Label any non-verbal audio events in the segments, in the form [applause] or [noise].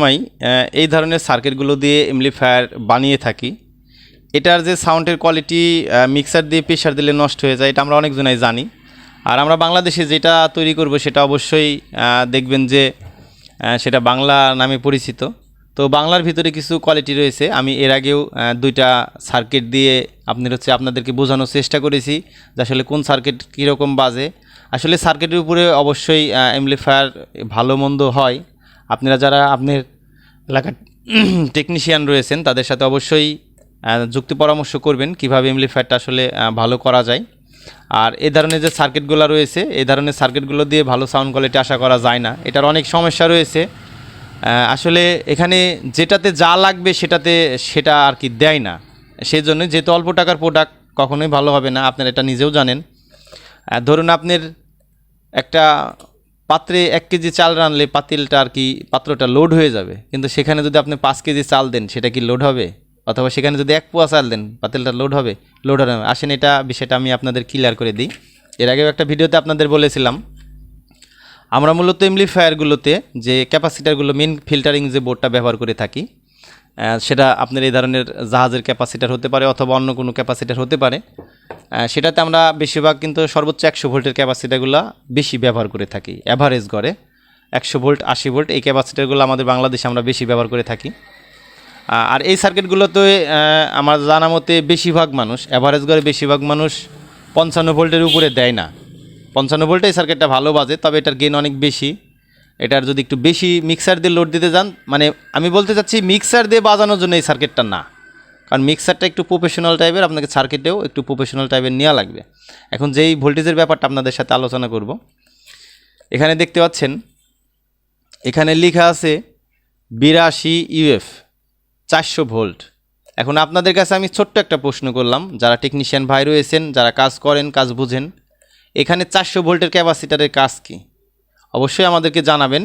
সময় এই ধরনের সার্কিটগুলো দিয়ে এমপ্লিফায়ার বানিয়ে থাকি। এটার যে সাউন্ডের কোয়ালিটি মিক্সার দিয়ে প্রেশার দিলে নষ্ট হয়ে যায়, এটা আমরা অনেকজনাই জানি। আর আমরা বাংলাদেশে যেটা তৈরি করব সেটা অবশ্যই দেখবেন যে সেটা বাংলা নামে পরিচিত। তো বাংলার ভিতরে কিছু কোয়ালিটি রয়েছে। আমি এর আগেও দুইটা সার্কিট দিয়ে আপনার হচ্ছে আপনাদেরকে বোঝানোর চেষ্টা করেছি যে আসলে কোন সার্কিট কীরকম বাজে। আসলে সার্কিটের উপরে অবশ্যই এমপ্লিফায়ার ভালো মন্দ হয়। আপনারা যারা আপনার এলাকার [clears throat] টেকনিশিয়ান রয়েছেন, তাদের সাথে অবশ্যই যুক্তি পরামর্শ করবেন কীভাবে এমপ্লিফায়ারটা আসলে ভালো করা যায়। আর এ ধরনের যে সার্কিটগুলো রয়েছে, এ ধরনের সার্কিটগুলো দিয়ে ভালো সাউন্ড কোয়ালিটি আশা করা যায় না। এটার অনেক সমস্যা রয়েছে। আসলে এখানে যেটাতে যা লাগবে সেটাতে সেটা আর কি দেয় না। সেই জন্য যেহেতু অল্প টাকার প্রোডাক্ট কখনোই ভালো হবে না, আপনারা এটা নিজেও জানেন। ধরুন আপনার একটা পাত্রে এক কেজি চাল রানলে পাতিলটা আর কি পাত্রটা লোড হয়ে যাবে। কিন্তু সেখানে যদি আপনি পাঁচ কেজি চাল দেন, সেটা কি লোড হবে? অথবা সেখানে যদি এক পোয়া চাল দেন, পাতিলটা লোড হবে? লোড হবে আসেন এটা বিষয়টা আমি আপনাদের ক্লিয়ার করে দিই। এর আগেও একটা ভিডিওতে আপনাদের বলেছিলাম, আমরা মূলত এমপ্লিফায়ারগুলোতে যে ক্যাপাসিটারগুলো মেন ফিল্টারিং যে বোর্ডটা ব্যবহার করে থাকি সেটা আপনার এই ধরনের জাহাজের ক্যাপাসিটার হতে পারে অথবা অন্য কোনো ক্যাপাসিটার হতে পারে। সেটাতে আমরা বেশিরভাগ কিন্তু সর্বোচ্চ একশো ভোল্টের ক্যাপাসিটারগুলো বেশি ব্যবহার করে থাকি অ্যাভারেজ গড়ে। একশো ভোল্ট, আশি ভোল্ট, এই ক্যাপাসিটারগুলো আমাদের বাংলাদেশে আমরা বেশি ব্যবহার করে থাকি। আর এই সার্কিটগুলোতে আমার জানা মতে বেশিরভাগ মানুষ অ্যাভারেজ গড়ে বেশিরভাগ মানুষ পঞ্চান্ন ভোল্টের উপরে দেয় না। পঞ্চান্ন ভোল্টে এই সার্কিটটা ভালো বাজে, তবে এটার গেন অনেক বেশি। এটার যদি একটু বেশি মিক্সার দিয়ে লোড দিতে যান মানে আমি বলতে চাচ্ছি মিক্সার দিয়ে বাজানোর জন্য এই সার্কিটটা না। কারণ মিক্সারটা একটু প্রফেশনাল টাইপের আপনাকে সার্কিটেও একটু প্রফেশনাল টাইপের নেওয়া লাগবে। এখন যেই ভোল্টেজের ব্যাপারটা আপনাদের সাথে আলোচনা করব, এখানে দেখতে পাচ্ছেন, এখানে লেখা আছে বিরাশি ইউএফ চারশো ভোল্ট। এখন আপনাদের কাছে আমি ছোট্ট একটা প্রশ্ন করলাম, যারা টেকনিশিয়ান ভাই রয়েছেন, যারা কাজ করেন, কাজ বুঝেন, এখানে চারশো ভোল্টের ক্যাপাসিটারের কাজ কি? অবশ্যই আমাদেরকে জানাবেন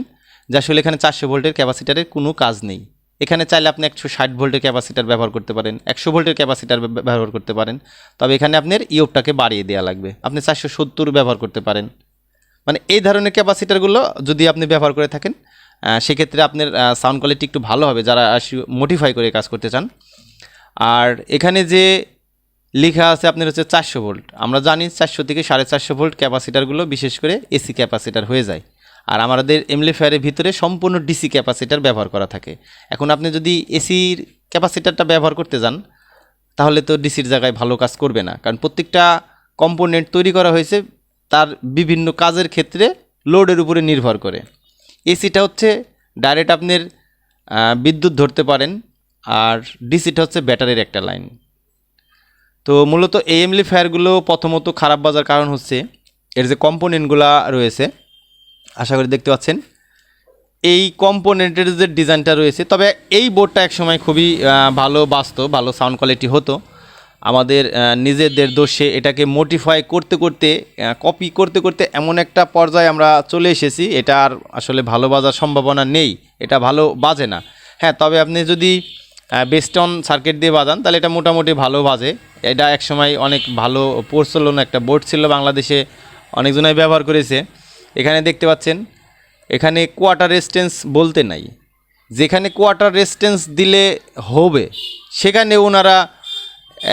যে আসলে এখানে চারশো ভোল্টের ক্যাপাসিটারের কোনো কাজ নেই। এখানে চাইলে আপনি একশো ষাট ভোল্টের ক্যাপাসিটার ব্যবহার করতে পারেন, একশো ভোল্টের ক্যাপাসিটার ব্যবহার করতে পারেন। তবে এখানে আপনার ইয়োপটাকে বাড়িয়ে দেওয়া লাগবে। আপনি চারশো সত্তর ব্যবহার করতে পারেন। মানে এই ধরনের ক্যাপাসিটারগুলো যদি আপনি ব্যবহার করে থাকেন সেক্ষেত্রে আপনার সাউন্ড কোয়ালিটি একটু ভালো হবে যারা মোটিফাই করে কাজ করতে চান। আর এখানে যে লেখা আছে আপনার হচ্ছে চারশো ভোল্ট। আমরা জানি চারশো থেকে সাড়ে চারশো ভোল্ট ক্যাপাসিটারগুলো বিশেষ করে এসি ক্যাপাসিটার হয়ে যায়। আর আমাদের এমলিফায়ারের ভিতরে সম্পূর্ণ ডিসি ক্যাপাসিটার ব্যবহার করা থাকে। এখন আপনি যদি এসির ক্যাপাসিটারটা ব্যবহার করতে যান, তাহলে তো ডিসির জায়গায় ভালো কাজ করবে না। কারণ প্রত্যেকটা কম্পোনেন্ট তৈরি করা হয়েছে, তার বিভিন্ন কাজের ক্ষেত্রে লোডের উপরে নির্ভর করে। এসিটা হচ্ছে ডাইরেক্ট আপনার বিদ্যুৎ ধরতে পারেন, আর ডিসিটা হচ্ছে ব্যাটারির একটা লাইন তো মূলত এই এমপ্লিফায়ারগুলো প্রথমত খারাপ বাজার কারণ হচ্ছে, এর যে কম্পোনেন্টগুলো রয়েছে আশা করি দেখতে পাচ্ছেন। এই কম্পোনেন্টের যে ডিজাইনটা রয়েছে, তবে এই বোর্ডটা একসময় খুবই ভালো বাস্তব ভালো সাউন্ড কোয়ালিটি হতো। আমাদের নিজেদের দোষে এটাকে মোটিফাই করতে করতে কপি করতে করতে এমন একটা পর্যায়ে আমরা চলে এসেছি। এটা আর আসলে ভালো বাজার সম্ভাবনা নেই, এটা ভালো বাজে না। হ্যাঁ তবে আপনি যদি বেস্টন সার্কিট দিয়ে বাজান, তাহলে এটা মোটামুটি ভালো বাজে। এটা একসময় অনেক ভালো প্রচলন একটা বোর্ড ছিল, বাংলাদেশে অনেকজনাই ব্যবহার করেছে। এখানে দেখতে পাচ্ছেন, এখানে কোয়ার্টার রেস্টেন্স বলতে নাই। যেখানে কোয়ার্টার রেস্টেন্স দিলে হবে, সেখানে ওনারা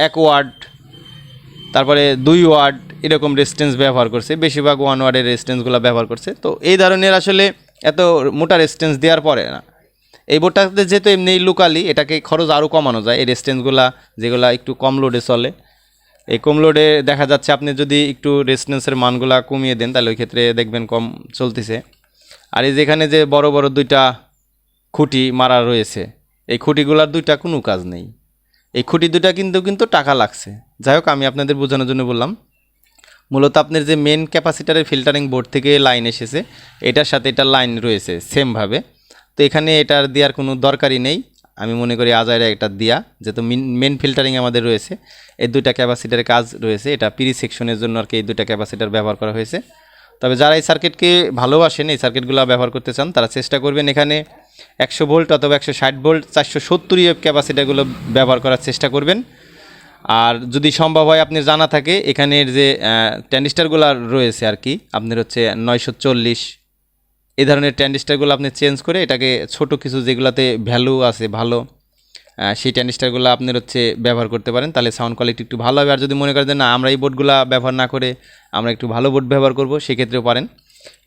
এক ওয়ার্ড তারপরে দুই ওয়ার্ড এরকম রেস্টেন্স ব্যবহার করছে, বেশিরভাগ ওয়ান ওয়ার্ডের রেস্টেন্সগুলো ব্যবহার করছে। তো এই ধরনের আসলে এত মোটা রেস্টেন্স দেওয়ার পরে না। এই বোর্ডটাতে যেহেতু এমনি লোকালি এটাকে খরচ আরও কমানো যায়, এই রেস্টেন্সগুলা যেগুলো একটু কম লোডে চলে এই কম লোডে দেখা যাচ্ছে আপনি যদি একটু রেসিডেন্সের মানগুলা কমিয়ে দেন, তাহলে ওই ক্ষেত্রে দেখবেন কম চলতেছে। আর এই যেখানে যে বড় বড় দুইটা খুঁটি মারা রয়েছে, এই খুঁটিগুলার দুইটা কোনো কাজ নেই। এই খুঁটি দুইটা কিন্তু কিন্তু টাকা লাগছে। যাই হোক, আমি আপনাদের বোঝানোর জন্য বললাম। মূলত আপনার যে মেন ক্যাপাসিটারের ফিল্টারিং বোর্ড থেকে লাইন এসেছে, এটার সাথে এটা লাইন রয়েছে সেমভাবে তো এখানে এটার দেওয়ার কোনো দরকারই নেই। আমি মনে করি আজাইরা একটা দিয়া, যেহেতু মেন ফিল্টারিং আমাদের রয়েছে, এই দুইটা ক্যাপাসিটারের কাজ রয়েছে, এটা পিরি সেকশনের জন্য আর কি এই দুইটা ক্যাপাসিটার ব্যবহার করা হয়েছে। তবে যারা এই সার্কিটকে ভালোবাসেন, এই সার্কিটগুলো ব্যবহার করতে চান, তারা চেষ্টা করবেন এখানে একশো ভোল্ট অথবা একশো ষাট ভোল্ট চারশো সত্তর ক্যাপাসিটারগুলো ব্যবহার করার চেষ্টা করবেন। আর যদি সম্ভব হয়, আপনি জানা থাকে, এখানের যে ট্যানিস্টারগুলো রয়েছে আর কি, আপনার হচ্ছে নয়শো চল্লিশ এই ধরনের ট্যান্ডিস্টারগুলো আপনি চেঞ্জ করে এটাকে ছোট কিছু যেগুলোতে ভ্যালু আছে, ভালো সেই ট্যান্ডিস্টারগুলো আপনার হচ্ছে ব্যবহার করতে পারেন। তাহলে সাউন্ড কোয়ালিটি একটু ভালো হবে। আর যদি মনে করেন যে না, আমরা এই বোর্ডগুলো ব্যবহার না করে আমরা একটু ভালো বোর্ড ব্যবহার করব, সেক্ষেত্রেও পারেন।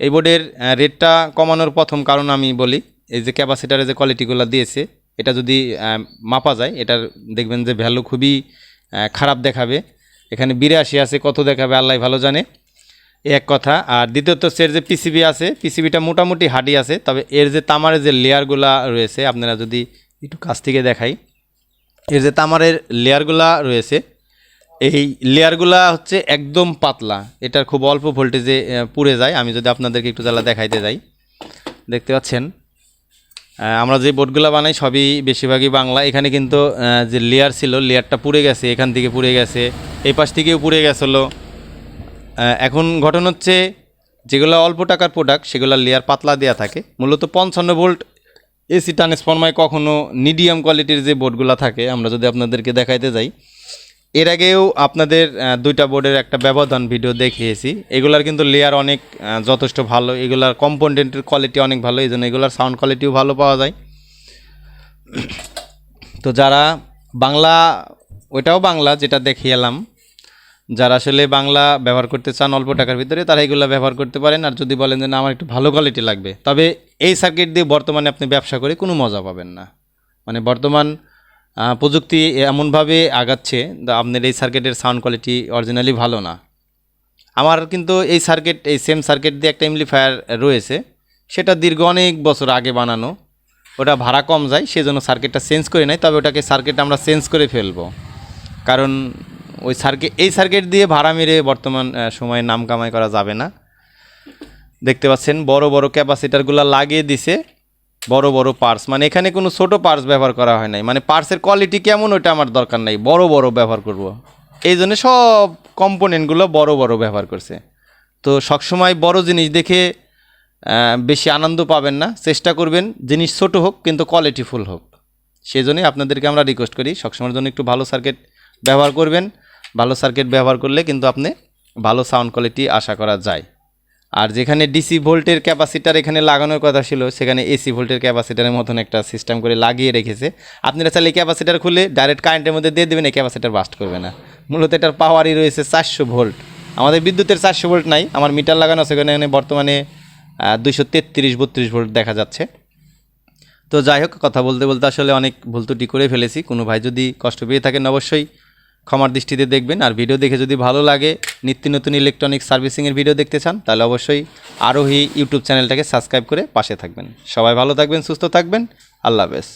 এই বোর্ডের রেটটা কমানোর প্রথম কারণ আমি বলি, এই যে ক্যাপাসিটারের যে কোয়ালিটিগুলো দিয়েছে, এটা যদি মাপা যায়, এটার দেখবেন যে ভ্যালু খুবই খারাপ দেখাবে। এখানে বিরাশি আছে, কত দেখাবে আল্লাহ ভালো জানে। এ এক কথা। আর দ্বিতীয়ত এর যে পিসিবি আছে, পিসিবিটা মোটামুটি হাডি আছে, তবে এর যে তামারের যে লেয়ারগুলা রয়েছে, আপনারা যদি একটু কাছ থেকে দেখাই। এর যে তামারের লেয়ারগুলা রয়েছে, এই লেয়ারগুলা হচ্ছে একদম পাতলা। এটার খুব অল্প ভোল্টেজে পুড়ে যায়। আমি যদি আপনাদেরকে একটু জ্বালা দেখাইতে যাই। দেখতে পাচ্ছেন? আমরা যে বোর্ডগুলো বানাই, সবই বেশিরভাগই বাংলা। এখানে কিন্তু যে লেয়ার ছিল, লেয়ারটা পুড়ে গেছে, এখান থেকে পুড়ে গেছে, এই পাশ থেকেও পুড়ে গেছিল। এখন ঘটনা হচ্ছে যেগুলো অল্প টাকার প্রোডাক্ট সেগুলো লেয়ার পাতলা দেওয়া থাকে। মূলত পঞ্চান্ন ভোল্ট এসি ট্রান্সফর্মায় কখনো মিডিয়াম কোয়ালিটির যে বোর্ডগুলো থাকে, আমরা যদি আপনাদেরকে দেখাইতে যাই, এর আগেও আপনাদের দুইটা বোর্ডের একটা ব্যবধান ভিডিও দেখিয়েছি। এগুলার কিন্তু লেয়ার অনেক যথেষ্ট ভালো। এগুলার কম্পোনেন্টের কোয়ালিটি অনেক ভালো, এই জন্য এগুলার সাউন্ড কোয়ালিটিও ভালো পাওয়া যায়। তো যারা বাংলা, ওইটাও বাংলা, যেটা দেখে এলাম যারা আসলে বাংলা ব্যবহার করতে চান অল্প টাকার ভিতরে, তারা এগুলো ব্যবহার করতে পারেন। আর যদি বলেন যে, না, আমার একটু ভালো কোয়ালিটি লাগবে। তবে এই সার্কিট দিয়ে বর্তমানে আপনি ব্যবসা করে কোনো মজা পাবেন না। মানে বর্তমান প্রযুক্তি এমনভাবে আগাচ্ছে আপনার এই সার্কিটের সাউন্ড কোয়ালিটি অরিজিনালি ভালো না। আমার কিন্তু এই সার্কিট এই সেম সার্কিট দিয়ে একটা এমপ্লিফায়ার রয়েছে। সেটা দীর্ঘ অনেক বছর আগে বানানো। ওটা ভাড়া কম যায়, সেজন্য সার্কিটটা চেঞ্জ করে নেয় তবে ওটাকে সার্কিট আমরা চেঞ্জ করে ফেলব। কারণ ওই সার্কিট এই সার্কিট দিয়ে ভাড়া মেরে বর্তমান সময়ে নাম কামাই করা যাবে না। দেখতে পাচ্ছেন, বড় বড় ক্যাপাসিটারগুলো লাগিয়ে দিছে, বড় বড় পার্স মানে এখানে কোনো ছোট পার্স ব্যবহার করা হয় নাই। মানে পার্সের কোয়ালিটি কেমন ওটা আমার দরকার নাই। বড় বড় ব্যবহার করব। এই জন্য সব কম্পোনেন্টগুলো বড় বড় ব্যবহার করছে। তো সবসময় বড় জিনিস দেখে বেশি আনন্দ পাবেন না। চেষ্টা করবেন জিনিস ছোট হোক, কিন্তু কোয়ালিটিফুল হোক। সেই জন্যই আপনাদেরকে আমরা রিকোয়েস্ট করি, সবসময়ের জন্য একটু ভালো সার্কিট ব্যবহার করবেন। ভালো সার্কিট ব্যবহার করলে কিন্তু আপনি ভালো সাউন্ড কোয়ালিটি আশা করা যায়। আর যেখানে ডিসি ভোল্টের ক্যাপাসিটার এখানে লাগানোর কথা ছিল, সেখানে এসি ভোল্টের ক্যাপাসিটারের মতন একটা সিস্টেম করে লাগিয়ে রেখেছে। আপনারা চাইলে ক্যাপাসিটার খুলে ডাইরেক্ট কারেন্টের মধ্যে দিয়ে দেবেন, এই ক্যাপাসিটার বাস্ট করবে না। মূলত এটার পাওয়ারই রয়েছে চারশো ভোল্ট আমাদের বিদ্যুতের চারশো ভোল্ট নাই, আমার মিটার লাগানো আছে, এখানে বর্তমানে দুইশো তেত্রিশ, বত্রিশ ভোল্ট দেখা যাচ্ছে। তো যাই হোক, কথা বলতে বলতে আসলে অনেক ভুল ত্রুটি করে ফেলেছি। কোনো ভাই যদি কষ্ট পেয়ে থাকেন, অবশ্যই ক্ষমার দৃষ্টিতে দেখবেন। আর ভিডিও দেখে যদি ভালো লাগে, নিত্য নতুন ইলেকট্রনিক সার্ভিসিংয়ের ভিডিও দেখতে চান, তাহলে অবশ্যই আরোহী ইউটিউব চ্যানেলটাকে সাবস্ক্রাইব করে পাশে থাকবেন। সবাই ভালো থাকবেন, সুস্থ থাকবেন। আল্লাহ হাফেজ।